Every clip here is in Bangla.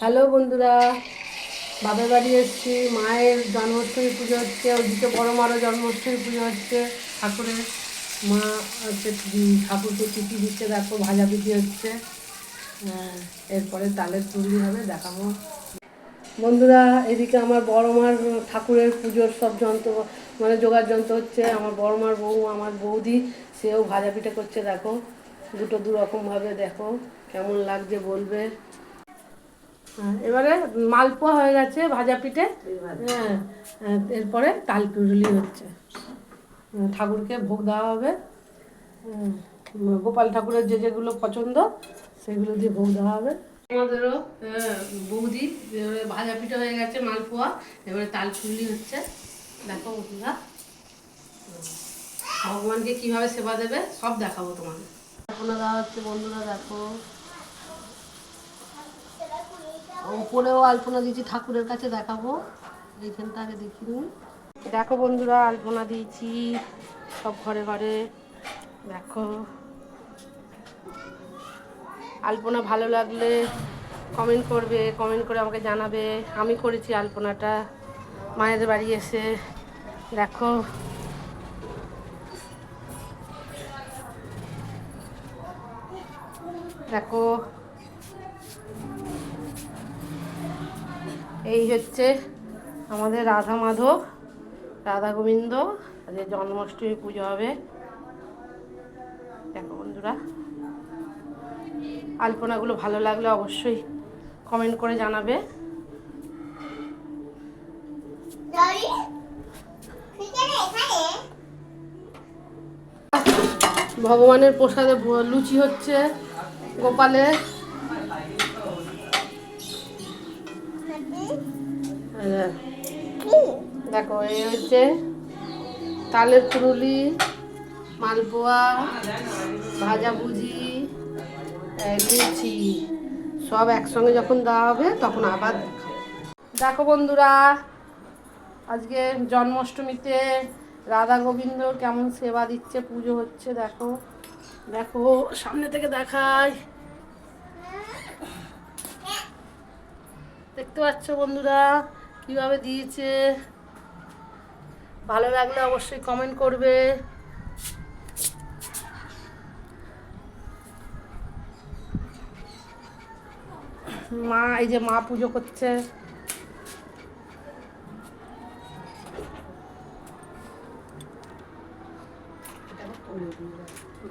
হ্যালো বন্ধুরা বাপের বাড়ি এসেছি মায়ের জন্মাষ্টমী পুজো হচ্ছে ওদিকে বড় মারও জন্মাষ্টমী পুজো হচ্ছে ঠাকুরের মা হচ্ছে ঠাকুরকে চিঠি দিচ্ছে দেখো ভাজা পিঠি হচ্ছে। হ্যাঁ, এরপরে তালের চুরি হবে দেখাবো। বন্ধুরা এদিকে আমার বড় মার ঠাকুরের পুজোর সব যন্ত্র মানে জোগাড় যন্ত্র হচ্ছে আমার বড় মার বউ আমার বৌদি সেও ভাজা পিঠে করছে দেখো। দুটো দু রকমভাবে দেখো কেমন লাগছে বলবে। এবারে মালপোয়া হয়ে গেছে ভাজা পিঠে। হ্যাঁ হ্যাঁ, এরপরে তাল পিরুলি হচ্ছে। হ্যাঁ, ঠাকুরকে ভোগ দেওয়া হবে। হ্যাঁ, গোপাল ঠাকুরের যে যেগুলো পছন্দ সেগুলো দিয়ে ভোগ দেওয়া হবে। আমাদেরও হ্যাঁ, বৌদি এবারে ভাজা পিঠে হয়ে গেছে মালপোয়া এবারে তাল পিরুলি হচ্ছে। দেখো বন্ধুরা। ভগবানকে কীভাবে সেবা দেবে সব দেখাবো তোমাদের। দেওয়া হচ্ছে বন্ধুরা দেখো। উপরেও আলপনা দিয়েছি, ঠাকুরের কাছে দেখাবো। এইখানটা আগে দেখিনি। দেখো বন্ধুরা, আলপনা দিয়েছি সব ঘরে ঘরে। দেখো। আলপনা ভালো লাগলে কমেন্ট করবে কমেন্ট করে আমাকে জানাবে। আমি করেছি আলপনাটা। মায়ের বাড়ি এসে দেখো। দেখো। এই হচ্ছে আমাদের রাধা মাধব রাধা গোবিন্দ আজকে জন্মাষ্টমী পুজো হবে। দেখো বন্ধুরা আলপনাগুলো ভালো লাগলে অবশ্যই কমেন্ট করে জানাবে। ভগবানের প্রসাদে লুচি হচ্ছে গোপালের। দেখো, এই হচ্ছে তালের পুরুলি, মালপোয়া, ভাজা ভুজি লুচি সব একসঙ্গে যখন দেওয়া হবে, তখন আবার দেখো বন্ধুরা, আজকে জন্মাষ্টমীতে রাধা গোবিন্দ কেমন সেবা দিচ্ছে, পুজো হচ্ছে, দেখো। দেখো, সামনে থেকে দেখায় দেখতে পাচ্ছ বন্ধুরা কীভাবে দিয়েছে? ভালো লাগলে অবশ্যই কমেন্ট করবে। মা, এই যে মা পুজো করছে।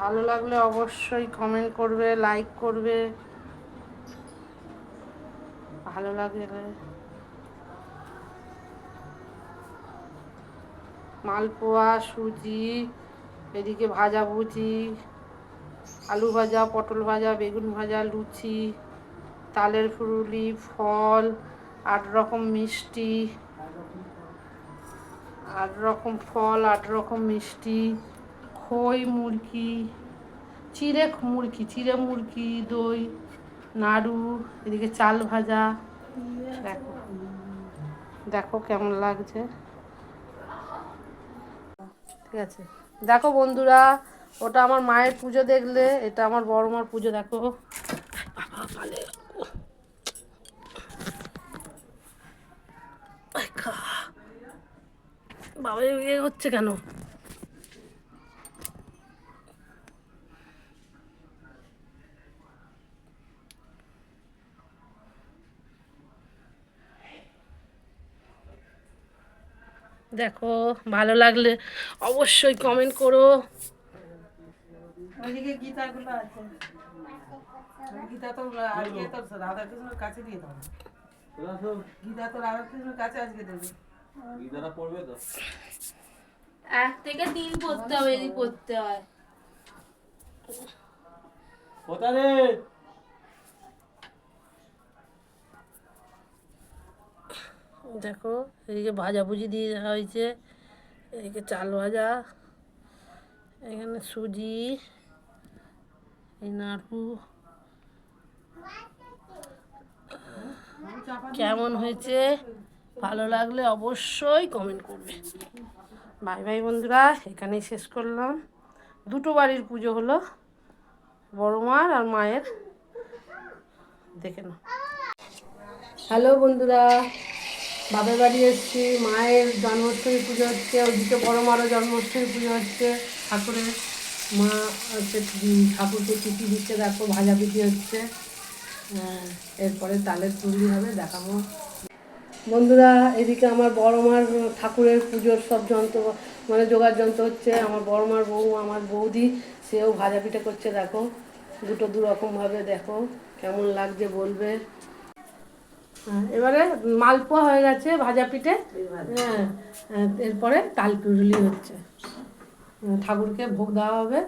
ভালো লাগলে অবশ্যই কমেন্ট করবে লাইক করবে। ভালো লাগলে মালপোয়া, সুজি, এদিকে ভাজা ভুজি, আলু ভাজা, পটল ভাজা, বেগুন ভাজা, লুচি, তালের ফুরুলি, ফল, আট রকম মিষ্টি, আট রকম ফল, আট রকম মিষ্টি, খই মুরগি চিড়ে মুরগি চিড়ে মুরগি, দই, নাড়ু, এদিকে চাল ভাজা। দেখো। দেখো কেমন লাগছে। ঠিক আছে। দেখো বন্ধুরা, ওটা আমার মায়ের পুজো দেখলে, এটা আমার বড় মার পুজো, দেখো। বাবা হচ্ছে কেন? দেখো ভালো লাগলে অবশ্যই কমেন্ট করো। ওইদিকে গীতাগুলো আছে। গীতা তো আজকে তো রাধাকৃষ্ণের কাছে দিয়ে দেবো। গীতা তো রাধাকৃষ্ণের কাছে আজকে দেবে। গীতাটা পড়বে তো? এক থেকে তিন পড়তে হবে যদি পড়তে হয়। কোথা রে? দেখো, এদিকে ভাজাভুজি দিয়ে দেওয়া হয়েছে, এদিকে চাল ভাজা, এখানে সুজি, এই নাড়ু কেমন হয়েছে? ভালো লাগলে অবশ্যই কমেন্ট করবে। বাই বাই বন্ধুরা, এখানেই শেষ করলাম। দুটো বাড়ির পুজো হলো, বড় মার আর মায়ের। দেখে নাও। হ্যালো বন্ধুরা। বাপের বাড়ি এসেছি মায়ের জন্মাষ্টমী পুজো হচ্ছে ওইদিকে বড় মারও জন্মাষ্টমী পুজো হচ্ছে। ঠাকুরের মা হচ্ছে ঠাকুরকে চিঠি দিচ্ছে দেখো ভাজা পিঠি হচ্ছে। হ্যাঁ, এরপরে তালের চুরি হবে দেখাবো। বন্ধুরা এদিকে আমার বড় মার ঠাকুরের পুজোর সব যন্ত্র মানে জোগাড় যন্ত্র হচ্ছে। আমার বড় মার বউ আমার বৌদি সেও ভাজা পিঠে করছে দেখো। দুটো দু রকমভাবে দেখো কেমন লাগছে বলবে। এবারে মালপোয়া হয়ে গেছে ভাজা পিঠে। হ্যাঁ হ্যাঁ, এরপরে তাল পুরুলি হচ্ছে। হ্যাঁ, ঠাকুরকে ভোগ দেওয়া হবে।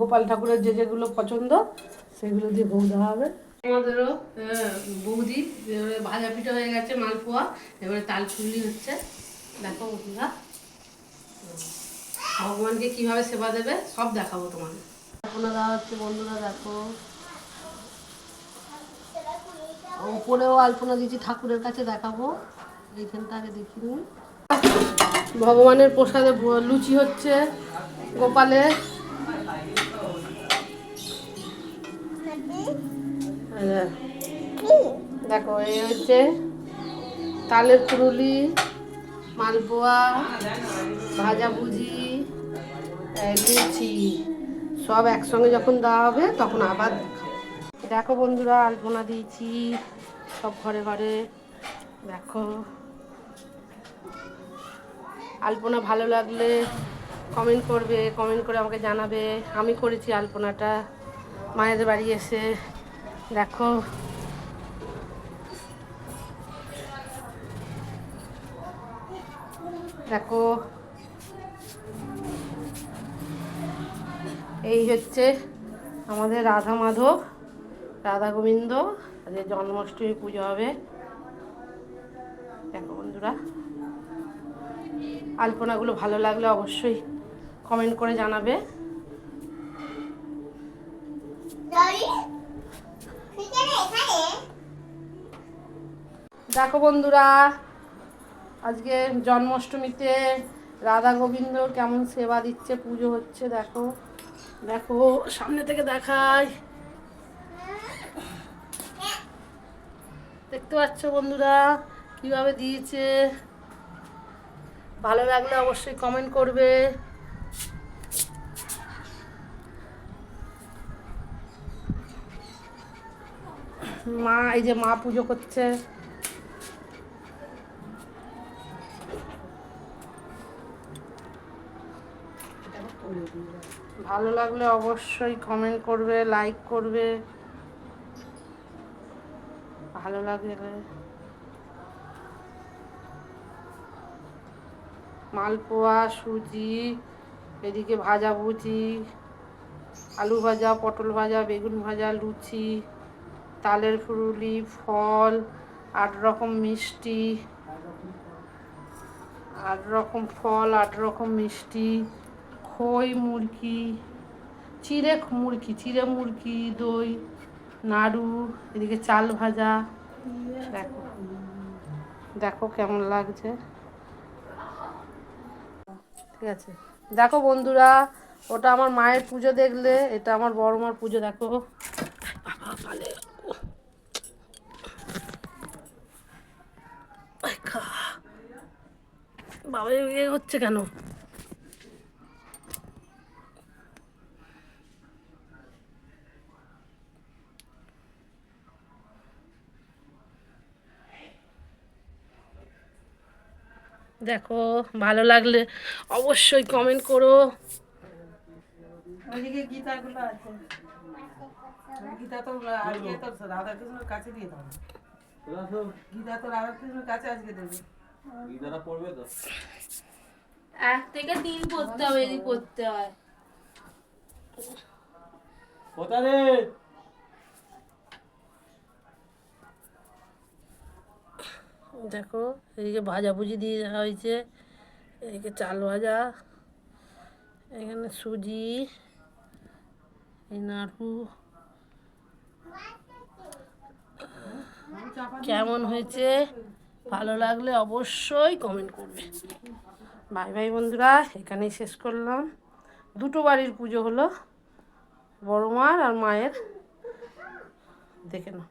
গোপাল ঠাকুরের যে যেগুলো পছন্দ সেগুলো দিয়ে ভোগ দেওয়া হবে। আমাদেরও বৌদি এবারে ভাজা পিঠে হয়ে গেছে মালপোয়া এবারে তাল পুরুলি হচ্ছে। দেখো বন্ধুরা। ভগবানকে কীভাবে সেবা দেবে সব দেখাবো তোমাদের। আলপনা দেওয়া হচ্ছে বন্ধুরা দেখো। ওপরেও আলপনা দিয়েছি, ঠাকুরের কাছে দেখাবো। এইখানটা আগে দেখিনি ভগবানের প্রসাদে লুচি হচ্ছে গোপালের। এই দেখো, এই হচ্ছে তালের পুরুলি মালপোয়া, ভাজা ভুজি লুচি। সব একসঙ্গে যখন দেওয়া হবে, তখন আবার। দেখো বন্ধুরা, আলপনা দিয়েছি, সব ঘরে ঘরে। দেখো। আলপনা ভালো লাগলে কমেন্ট করবে কমেন্ট করে আমাকে জানাবে। আমি করেছি আলপনাটা। মায়েদের বাড়ি এসে দেখো। দেখো। এই হচ্ছে আমাদের রাধা মাধব। রাধা গোবিন্দ আজকে জন্মাষ্টমী পুজো হবে। দেখো বন্ধুরা আলপনাগুলো ভালো লাগলে অবশ্যই কমেন্ট করে জানাবে। দেখো বন্ধুরা আজকে জন্মাষ্টমীতে রাধা গোবিন্দ কেমন সেবা দিচ্ছে পুজো হচ্ছে দেখো। দেখো সামনে থেকে দেখাই দেখতে পাচ্ছ বন্ধুরা, কীভাবে দিয়েছে? ভালো লাগলে অবশ্যই কমেন্ট করবে। মা, এই যে মা পুজো করছে। ভালো লাগলে অবশ্যই কমেন্ট করবে লাইক করবে। ভালো লাগলে মালপোয়া, সুজি, এদিকে ভাজা ভুজি, আলু ভাজা, পটল ভাজা, বেগুন ভাজা, লুচি, তালের ফুরুলি, ফল, আট রকম মিষ্টি, আট রকম ফল, আট রকম মিষ্টি, খই মুরগি, চিড়ে মুরগি চিড়ে মুরগি, দই, নাড়ু, এদিকে চাল ভাজা। দেখো। দেখো কেমন লাগছে। ঠিক আছে। দেখো বন্ধুরা ওটা আমার মায়ের পুজো দেখলে এটা আমার বড় মার পুজো দেখো। বাবা, হচ্ছে কেন? দেখো ভালো লাগলে অবশ্যই কমেন্ট করো। ওইদিকে গীতাগুলো আছে। গীতা তো আজকে তো রাধাকৃষ্ণের দিয়ে দাও গীতা তো রাধাকৃষ্ণের কাছে আজকে দেবে। গীতাটা পড়বে তো? এক থেকে তিন পড়তে হবে যদি পড়তে হয়। কোথা রে? দেখো, এদিকে ভাজাভুজি দিয়ে দেওয়া হয়েছে। এদিকে চাল ভাজা, এখানে সুজি, এই নাড়ু কেমন হয়েছে? ভালো লাগলে অবশ্যই কমেন্ট করবে। বাই বাই বন্ধুরা, এখানেই শেষ করলাম। দুটো বাড়ির পুজো হলো, বড় মার আর মায়ের। দেখে নাও।